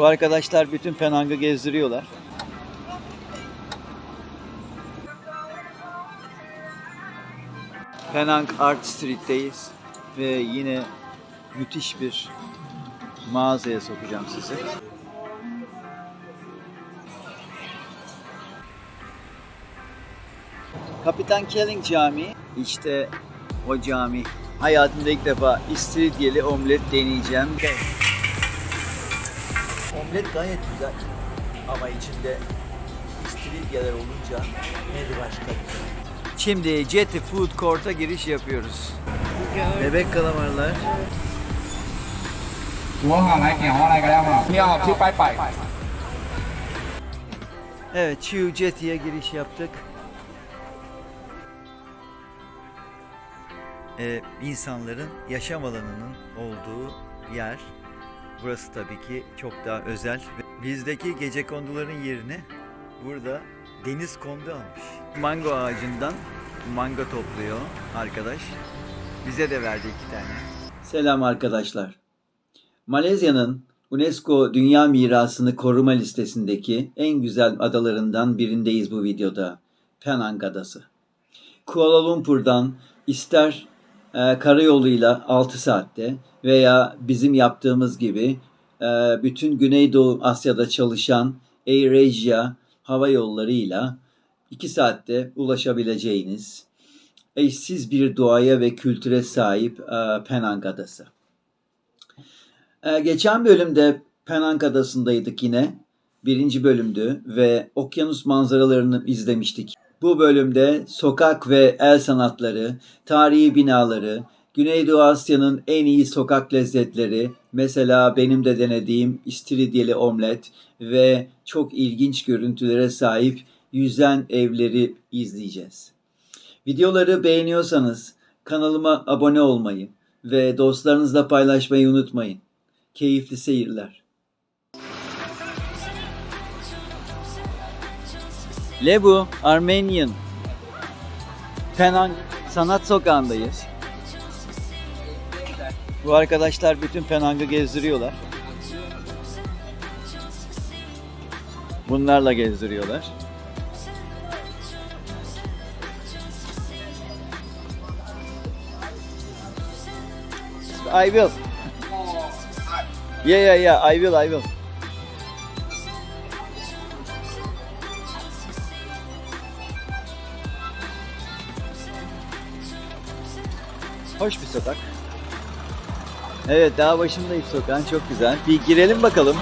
Bu arkadaşlar bütün Penang'ı gezdiriyorlar. Penang Art Street'teyiz ve yine müthiş bir mağazaya sokacağım sizi. Kapitan Kelling Camii işte o cami. Hayatımda ilk defa istiridyeli omlet deneyeceğim. Omlet gayet güzel ama içinde istiridyeler olunca ne başka Şimdi Jetty Food Court'a giriş yapıyoruz. Bebek kalamarlar. หัวหอมอะไรเกี่ยวอะไรก็ได้หมดนี่เอาชื่อป้ายไป Evet, Chiu Jetty'ye giriş yaptık. Ee, insanların yaşam alanının olduğu yer. Burası tabii ki çok daha özel. Bizdeki gece konduların yerine burada deniz kondu almış. Mango ağacından mango topluyor arkadaş. Bize de verdi iki tane. Selam arkadaşlar. Malezya'nın UNESCO Dünya Mirasını koruma listesindeki en güzel adalarından birindeyiz bu videoda. Penang Adası. Kuala Lumpur'dan ister e, karayoluyla 6 saatte veya bizim yaptığımız gibi e, bütün Güneydoğu Asya'da çalışan AirAsia hava yollarıyla 2 saatte ulaşabileceğiniz eşsiz bir doğaya ve kültüre sahip e, Penang Adası. Geçen bölümde Penang Adası'ndaydık yine. Birinci bölümdü ve okyanus manzaralarını izlemiştik. Bu bölümde sokak ve el sanatları, tarihi binaları, Güneydoğu Asya'nın en iyi sokak lezzetleri, mesela benim de denediğim istiridyeli omlet ve çok ilginç görüntülere sahip yüzen evleri izleyeceğiz. Videoları beğeniyorsanız kanalıma abone olmayı ve dostlarınızla paylaşmayı unutmayın. Keyifli seyirler. Lebu, Armenian. Penang Sanat Sokağı'ndayız. Bu arkadaşlar bütün Penang'ı gezdiriyorlar. Bunlarla gezdiriyorlar. I will. Yeah, yeah, yeah. I will, I will. Hoş bir sokak. Evet, daha başındayız sokağın. Çok güzel. Bir girelim bakalım.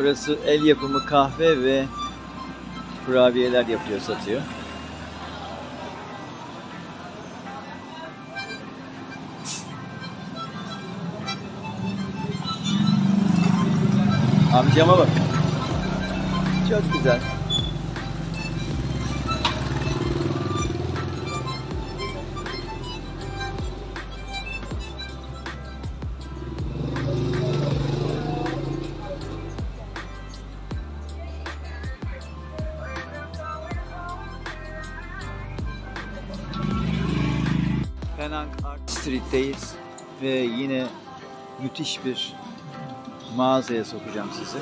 Burası el yapımı kahve ve kurabiyeler yapıyor, satıyor. Amcama bak. Çok güzel. Penang Art Street'teyiz ve yine müthiş bir mağazaya sokacağım sizi.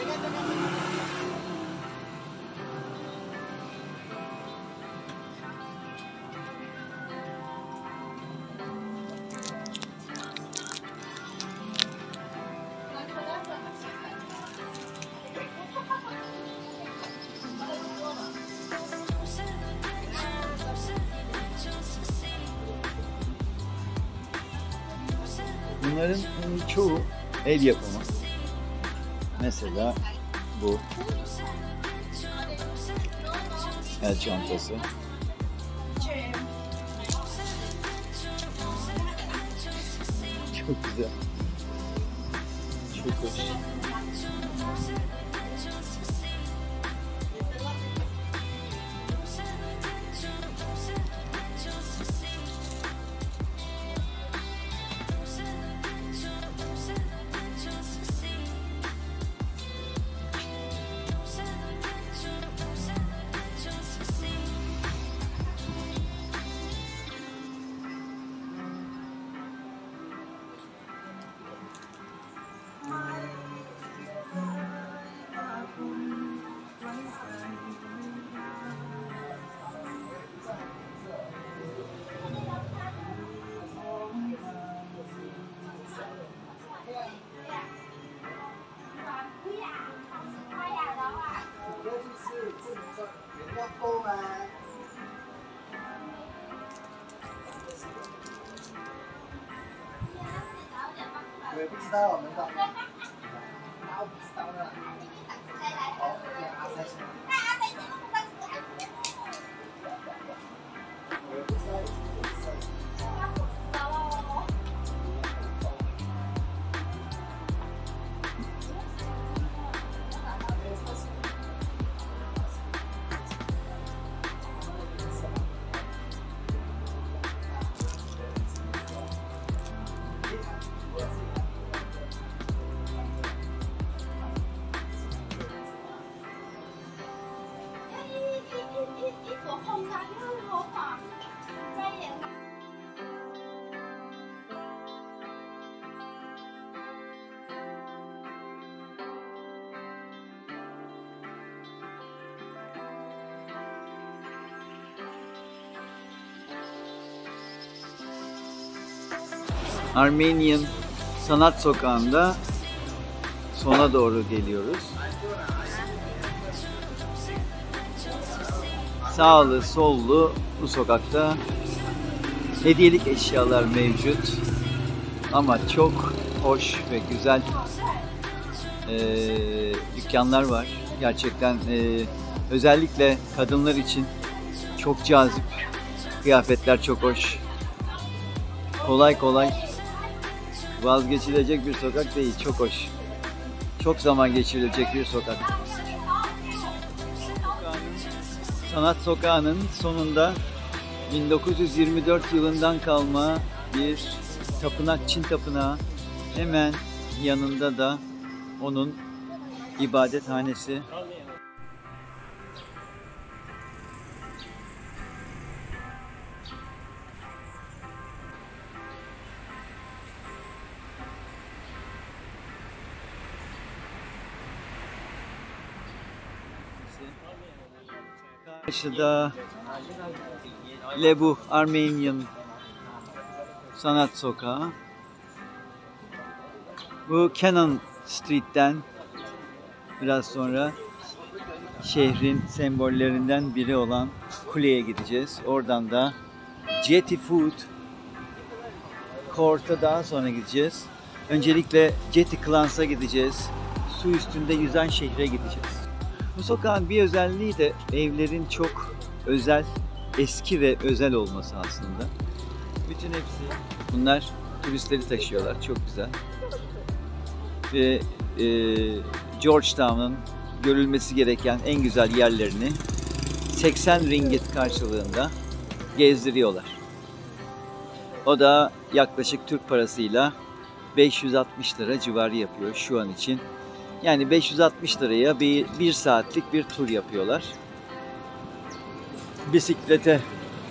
Bunların e, çoğu el yapımı. Mesela bu. El çantası. Çok güzel. Çok hoş. daw. Armenian Sanat Sokağı'nda sona doğru geliyoruz. Sağlı sollu bu sokakta hediyelik eşyalar mevcut. Ama çok hoş ve güzel eee, dükkanlar var. Gerçekten eee, özellikle kadınlar için çok cazip. Kıyafetler çok hoş. Kolay kolay vazgeçilecek bir sokak değil. Çok hoş. Çok zaman geçirilecek bir sokak. Sanat Sokağı'nın sonunda 1924 yılından kalma bir tapınak, Çin tapınağı. Hemen yanında da onun ibadethanesi. Karşıda Lebu Armenian Sanat Sokağı. Bu Cannon Street'ten biraz sonra şehrin sembollerinden biri olan kuleye gideceğiz. Oradan da Jetty Food Court'a daha sonra gideceğiz. Öncelikle Jetty Clans'a gideceğiz. Su üstünde yüzen şehre gideceğiz. Bu sokağın bir özelliği de evlerin çok özel, eski ve özel olması aslında. Bütün hepsi bunlar turistleri taşıyorlar. Çok güzel. Ve e, Georgetown'un görülmesi gereken en güzel yerlerini 80 ringgit karşılığında gezdiriyorlar. O da yaklaşık Türk parasıyla 560 lira civarı yapıyor şu an için. Yani 560 liraya bir, bir saatlik bir tur yapıyorlar. Bisiklete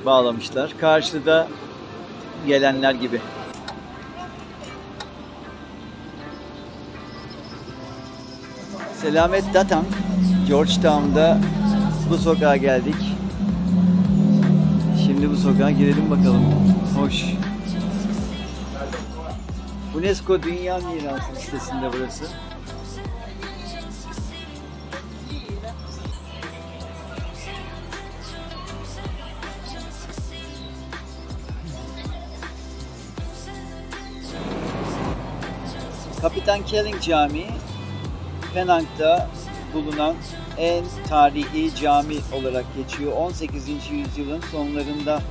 bağlamışlar. Karşıda gelenler gibi. Selamet Datang, Georgetown'da bu sokağa geldik. Şimdi bu sokağa girelim bakalım. Hoş. UNESCO Dünya Mirası listesinde burası. Kapitan Kelling Camii Penang'da bulunan en tarihi cami olarak geçiyor. 18. yüzyılın sonlarında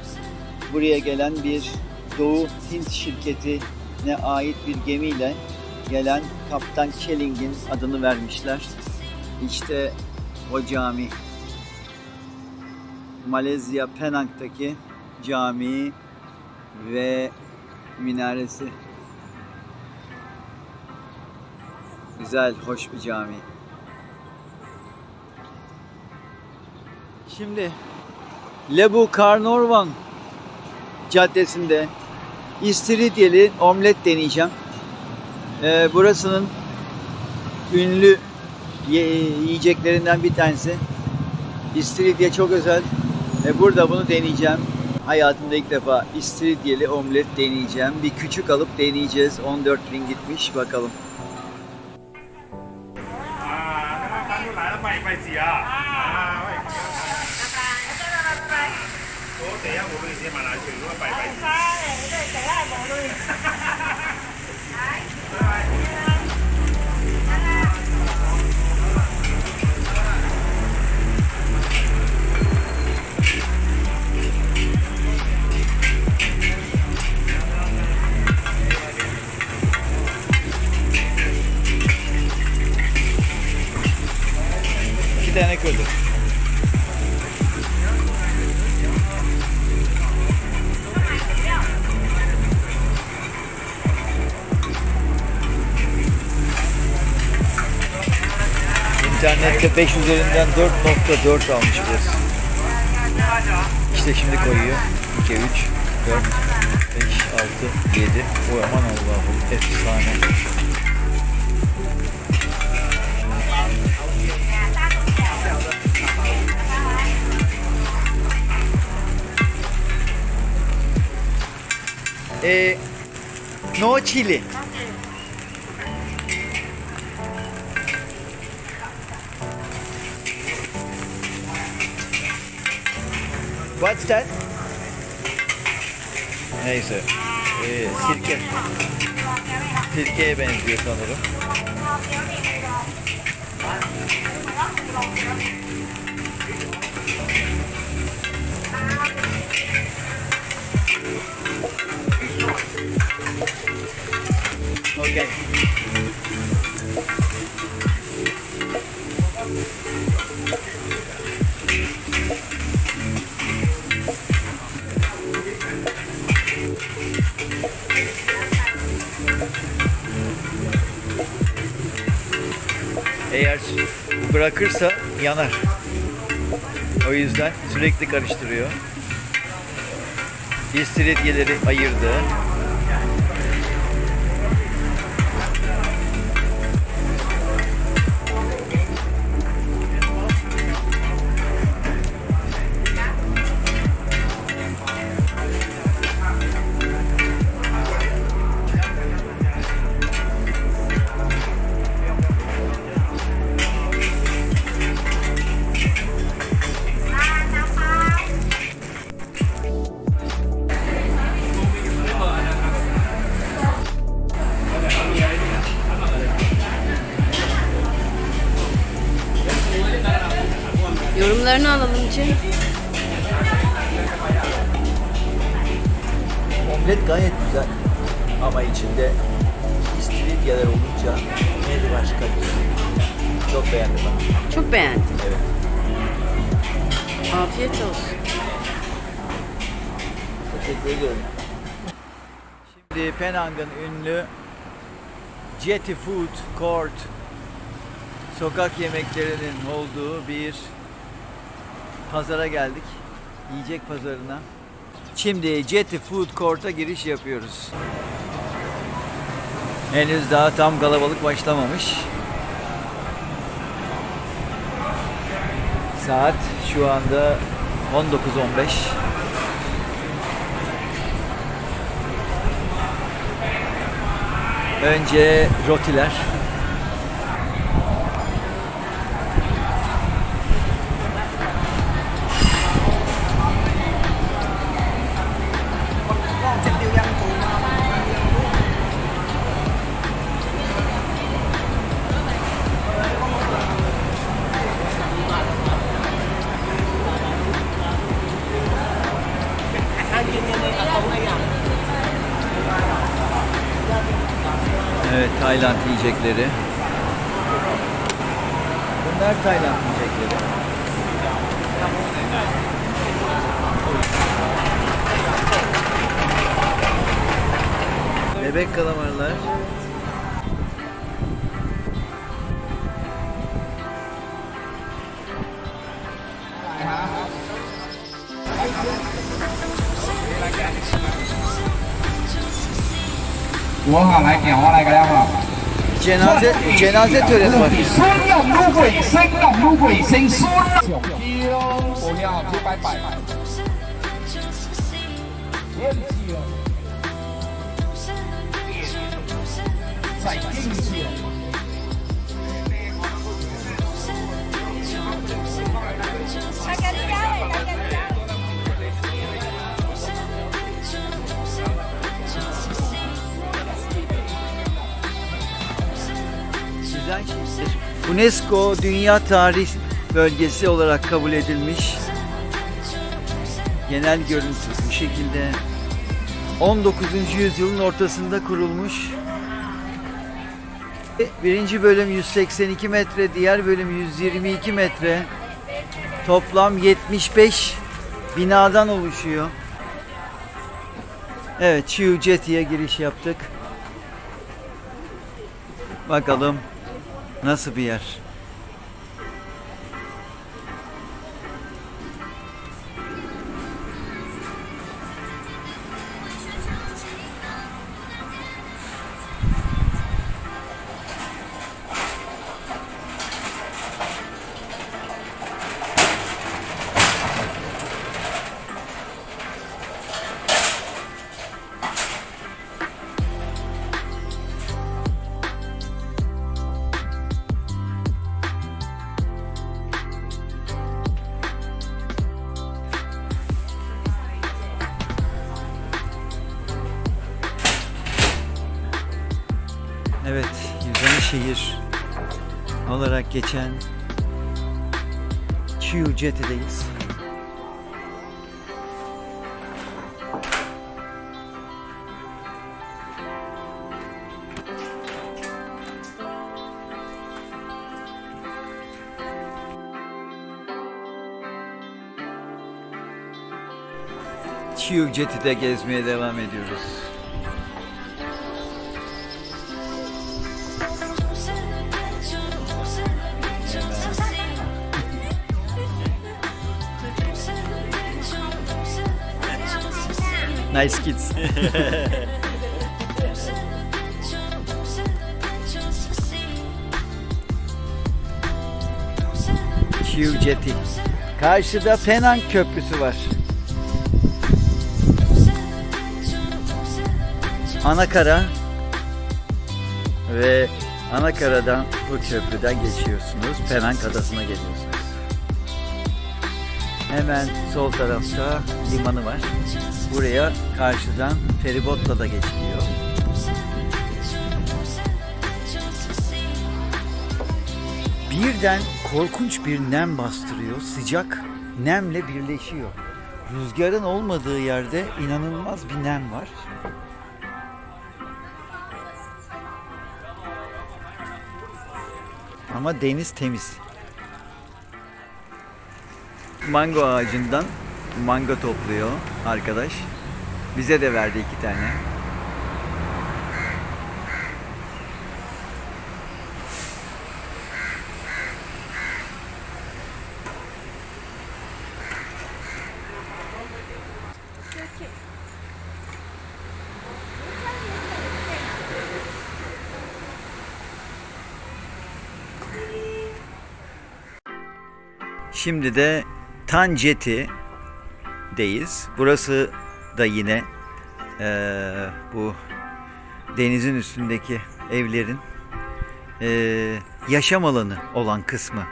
buraya gelen bir Doğu Hint şirketine ait bir gemiyle gelen Kaptan Kelling'in adını vermişler. İşte o cami. Malezya Penang'daki cami ve minaresi. Güzel, hoş bir cami. Şimdi Lebu Karnorvan Caddesi'nde İstiridye'li omlet deneyeceğim. Ee, burasının ünlü ye- yiyeceklerinden bir tanesi. İstiridye çok özel. Ve burada bunu deneyeceğim. Hayatımda ilk defa istiridyeli omlet deneyeceğim. Bir küçük alıp deneyeceğiz. 14 ringitmiş. Bakalım. Yeah. İnternette 5 üzerinden 4.4 almış burası. İşte şimdi koyuyor. 2, 3, 4, 5, 6, 7. O aman Allah'ım efsane. Eh, no chili. What's that? Neyse. Ee, sirke. Sirkeye benziyor sanırım. Okay. Bırakırsa yanar. O yüzden sürekli karıştırıyor. İstiridyeleri ayırdı. Teşekkür ediyorum. Şimdi Penang'ın ünlü Jetty Food Court sokak yemeklerinin olduğu bir pazara geldik. Yiyecek pazarına. Şimdi Jetty Food Court'a giriş yapıyoruz. Henüz daha tam kalabalık başlamamış. Saat şu anda 19.15. Önce rotiler. yiyecekleri. Bunlar Tayland yiyecekleri. Bebek kalamarlar. Muốn hỏi máy kéo ở đây có? 入乌龟，升孙入 UNESCO Dünya Tarih Bölgesi olarak kabul edilmiş. Genel görüntü bu şekilde. 19. yüzyılın ortasında kurulmuş. Birinci bölüm 182 metre, diğer bölüm 122 metre. Toplam 75 binadan oluşuyor. Evet, Chiu Jetty'ye giriş yaptık. Bakalım nasıl bir yer. Geçen Chiu Jetty'deyiz. Chiu Jetty'de gezmeye devam ediyoruz. Nice kids. Jetty. Karşıda Penang Köprüsü var. Anakara ve Anakara'dan bu köprüden geçiyorsunuz. Penang Adası'na geliyorsunuz. Hemen sol tarafta limanı var. Buraya karşıdan feribotla da geçiliyor. Birden korkunç bir nem bastırıyor. Sıcak nemle birleşiyor. Rüzgarın olmadığı yerde inanılmaz bir nem var. Ama deniz temiz. Mango ağacından mango topluyor arkadaş. Bize de verdi iki tane. Şimdi de Tanceti'deyiz. Burası da yine eee, bu denizin üstündeki evlerin eee, yaşam alanı olan kısmı.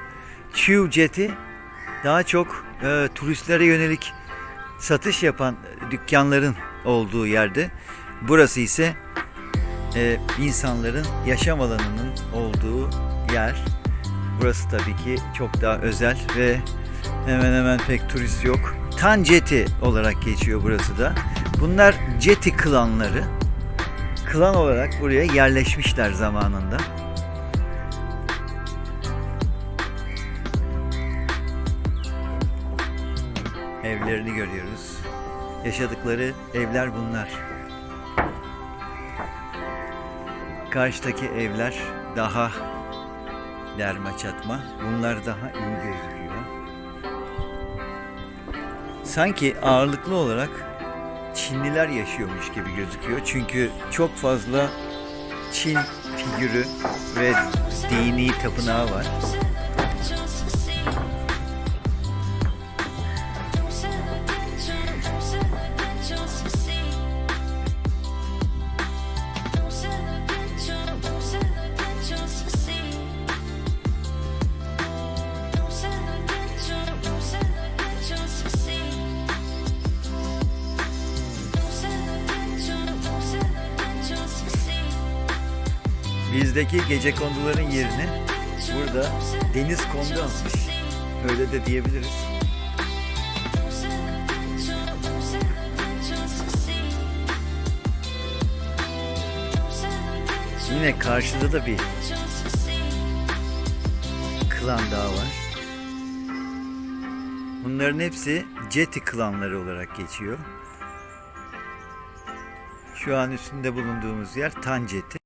Chiu Jetty daha çok eee, turistlere yönelik satış yapan dükkanların olduğu yerde. Burası ise eee, insanların yaşam alanının olduğu yer. Burası tabii ki çok daha özel ve hemen hemen pek turist yok. Tan Jetty olarak geçiyor burası da. Bunlar Jetty klanları. klan olarak buraya yerleşmişler zamanında. Evlerini görüyoruz. Yaşadıkları evler bunlar. Karşıdaki evler daha derme çatma. Bunlar daha iyi gözüküyor. Sanki ağırlıklı olarak Çinliler yaşıyormuş gibi gözüküyor. Çünkü çok fazla Çin figürü ve dini tapınağı var. Bizdeki gece konduların yerine burada deniz kondu almış. Öyle de diyebiliriz. Yine karşıda da bir klan daha var. Bunların hepsi Jeti klanları olarak geçiyor. Şu an üstünde bulunduğumuz yer Tan Jeti.